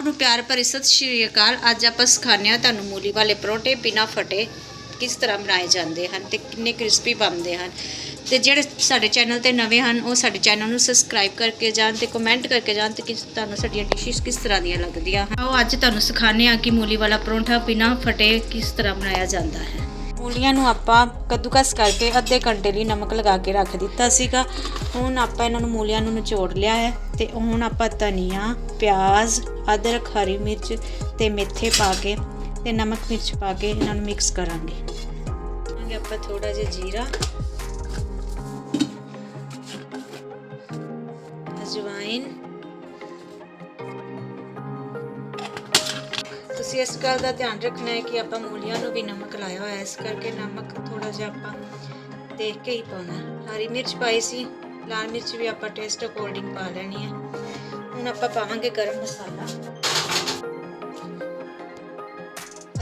ਆਪ ਨੂੰ ਪਿਆਰ ਭਰੀ ਸਤਿ ਸ਼੍ਰੀ ਅਕਾਲ। ਅੱਜ ਆਪਾਂ ਸਿਖਾਉਂਦੇ ਹਾਂ ਤੁਹਾਨੂੰ ਮੂਲੀ ਵਾਲੇ ਪਰੌਂਠੇ, ਬਿਨਾ ਫਟੇ ਕਿਸ ਤਰ੍ਹਾਂ ਬਣਾਏ ਜਾਂਦੇ ਹਨ ਤੇ ਕਿੰਨੇ ਕ੍ਰਿਸਪੀ ਬਣਦੇ ਹਨ। ਤੇ ਜਿਹੜੇ ਸਾਡੇ ਚੈਨਲ ਤੇ ਨਵੇਂ ਹਨ, ਉਹ ਸਾਡੇ ਚੈਨਲ ਨੂੰ ਸਬਸਕ੍ਰਾਈਬ ਕਰਕੇ ਜਾਣ ਤੇ ਕਮੈਂਟ ਕਰਕੇ ਜਾਣ ਤੇ ਕਿਸ ਤੁਹਾਨੂੰ ਸਾਡੀਆਂ ਡਿਸ਼ਿਸ ਕਿਸ ਤਰ੍ਹਾਂ ਦੀਆਂ ਲੱਗਦੀਆਂ ਹਨ। ਆਓ ਅੱਜ ਤੁਹਾਨੂੰ ਸਿਖਾਉਂਦੇ ਹਾਂ ਕਿ ਮੂਲੀ ਵਾਲਾ ਪਰੌਂਠਾ ਬਿਨਾ ਫਟੇ ਕਿਸ ਤਰ੍ਹਾਂ ਬਣਾਇਆ ਜਾਂਦਾ ਹੈ। ਮੂਲੀਆਂ ਨੂੰ ਆਪਾਂ ਕੱਦੂਕਸ ਕਰਕੇ ਅੱਧੇ ਘੰਟੇ ਲਈ ਨਮਕ ਲਗਾ ਕੇ ਰੱਖ ਦਿੱਤਾ ਸੀਗਾ। ਹੁਣ ਆਪਾਂ ਇਹਨਾਂ ਨੂੰ ਮੂਲੀਆਂ ਨੂੰ ਨਿਚੋੜ ਲਿਆ ਹੈ ਤੇ ਹੁਣ ਆਪਾਂ ਧਨੀਆ, ਪਿਆਜ਼, ਅਦਰਕ, ਹਰੀ ਮਿਰਚ ਤੇ ਮੇਥੇ ਪਾ ਕੇ ਤੇ ਨਮਕ ਮਿਰਚ ਪਾ ਕੇ ਇਹਨਾਂ ਨੂੰ ਮਿਕਸ ਕਰਾਂਗੇ। ਪਾਵਾਂਗੇ ਆਪਾਂ ਥੋੜਾ ਜਿਹਾ ਜੀਰਾ। ਅਜਵਾਇਨ ਤੁਸੀਂ ਇਸ ਗੱਲ ਦਾ ਧਿਆਨ ਰੱਖਣਾ ਹੈ ਕਿ ਆਪਾਂ ਮੂਲੀਆਂ ਨੂੰ ਵੀ ਨਮਕ ਲਾਇਆ ਹੋਇਆ ਇਸ ਕਰਕੇ ਨਮਕ ਥੋੜਾ ਜਿਹਾ ਆਪਾਂ ਦੇਖ ਕੇ ਹੀ ਪਾਉਣਾ ਹਰੀ ਮਿਰਚ ਪਾਈ ਸੀ, ਲਾਲ ਮਿਰਚ ਵੀ ਆਪਾਂ ਟੇਸਟ ਅਕੋਰਡਿੰਗ ਪਾ ਲੈਣੀ ਹੈ। ਹੁਣ ਆਪਾਂ ਪਾਵਾਂਗੇ ਗਰਮ ਮਸਾਲਾ।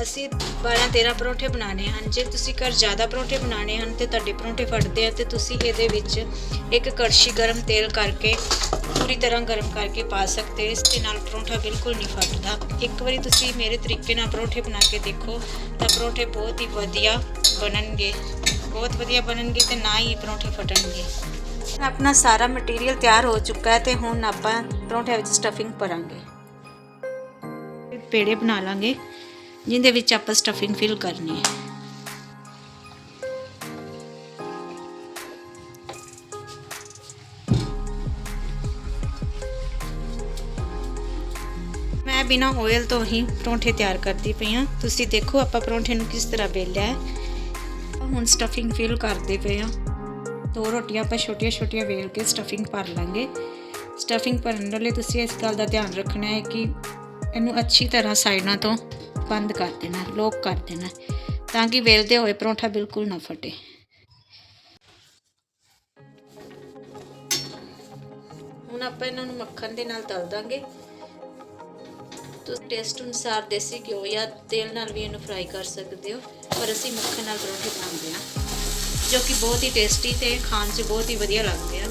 ਅਸੀਂ 12 13 ਪਰੌਂਠੇ ਬਣਾਣੇ ਹਨ। ਜੇ ਤੁਸੀਂ ਘਰ ਜ਼ਿਆਦਾ ਪਰੌਂਠੇ ਬਣਾਣੇ ਹਨ ਤੇ ਤੁਹਾਡੇ ਪਰੌਂਠੇ ਫਟਦੇ ਆ ਤੇ ਤੁਸੀਂ ਇਹਦੇ ਵਿੱਚ ਇੱਕ ਕੜਛੀ ਗਰਮ ਤੇਲ ਕਰਕੇ ਪੂਰੀ ਤਰ੍ਹਾਂ ਗਰਮ ਕਰਕੇ ਪਾ ਸਕਦੇ ਹੋ। ਇਸ ਦੇ ਨਾਲ ਪਰੌਂਠਾ ਬਿਲਕੁਲ ਨਹੀਂ ਫਟਦਾ। ਇੱਕ ਵਾਰੀ ਤੁਸੀਂ ਮੇਰੇ ਤਰੀਕੇ ਨਾਲ ਪਰੌਂਠੇ ਬਣਾ ਕੇ ਦੇਖੋ ਤਾਂ ਪਰੌਂਠੇ ਬਹੁਤ ਹੀ ਵਧੀਆ ਬਣਨਗੇ। ਬਹੁਤ ਵਧੀਆ ਬਣਨਗੇ ਤੇ ਨਾ ਹੀ ਪਰੌਂਠੇ ਫਟਣਗੇ। ਆਪਣਾ ਸਾਰਾ ਮਟੀਰੀਅਲ ਤਿਆਰ ਹੋ ਚੁੱਕਾ ਹੈ ਤੇ ਹੁਣ ਆਪਾਂ ਪਰੌਂਠਿਆਂ ਵਿੱਚ ਸਟਫਿੰਗ ਭਰਾਂਗੇ ਪੇੜੇ ਬਣਾ ਲਾਂਗੇ। ਜਿਹਦੇ ਵਿੱਚ ਆਪਾਂ ਸਟਫਿੰਗ ਫਿਲ ਕਰਨੀ ਹੈ। ਮੈਂ ਬਿਨਾ ਆਇਲ ਤੋਂ ਹੀ ਪਰੌਂਠੇ ਤਿਆਰ ਕਰਦੀ ਪਈ ਹਾਂ। ਤੁਸੀਂ ਦੇਖੋ ਆਪਾਂ ਪਰੌਂਠੇ ਨੂੰ ਕਿਸ ਤਰ੍ਹਾਂ ਵੇਲਿਆ ਹੈ। ਹੁਣ ਸਟਫਿੰਗ ਫਿਲ ਕਰਦੇ ਪਏ ਹਾਂ। ਦੋ ਰੋਟੀਆਂ ਆਪਾਂ ਛੋਟੀਆਂ ਛੋਟੀਆਂ ਵੇਲ ਕੇ ਸਟਫਿੰਗ ਭਰ ਲਾਂਗੇ। ਸਟਫਿੰਗ ਭਰਨ ਲਈ ਤੁਸੀਂ ਇਸ ਗੱਲ ਦਾ ਧਿਆਨ ਰੱਖਣਾ ਹੈ ਕਿ ਇਹਨੂੰ ਅੱਛੀ ਤਰ੍ਹਾਂ ਸਾਈਡਾਂ ਤੋਂ ਬੰਦ ਕਰ ਦੇਣਾ ਲੋਕ ਕਰ ਦੇਣਾ, ਤਾਂ ਕਿ ਵੇਲਦੇ ਹੋਏ ਪਰੌਂਠਾ ਬਿਲਕੁਲ ਨਾ ਫਟੇ। ਹੁਣ ਆਪਾਂ ਇਹਨਾਂ ਨੂੰ ਮੱਖਣ ਦੇ ਨਾਲ ਤਲ ਦਾਂਗੇ। ਤੁਸੀਂ ਟੇਸਟ ਅਨੁਸਾਰ ਦੇਸੀ ਘਿਓ ਜਾਂ ਤੇਲ ਨਾਲ ਵੀ ਇਹਨੂੰ ਫਰਾਈ ਕਰ ਸਕਦੇ ਹੋ, ਪਰ ਅਸੀਂ ਮੱਖਣ ਨਾਲ ਪਰੌਂਠੇ ਬਣਾਉਂਦੇ ਹਾਂ, ਜੋ ਕਿ ਬਹੁਤ ਹੀ ਟੇਸਟੀ ਤੇ ਖਾਣ 'ਚ ਬਹੁਤ ਹੀ ਵਧੀਆ ਲੱਗਦੇ ਆ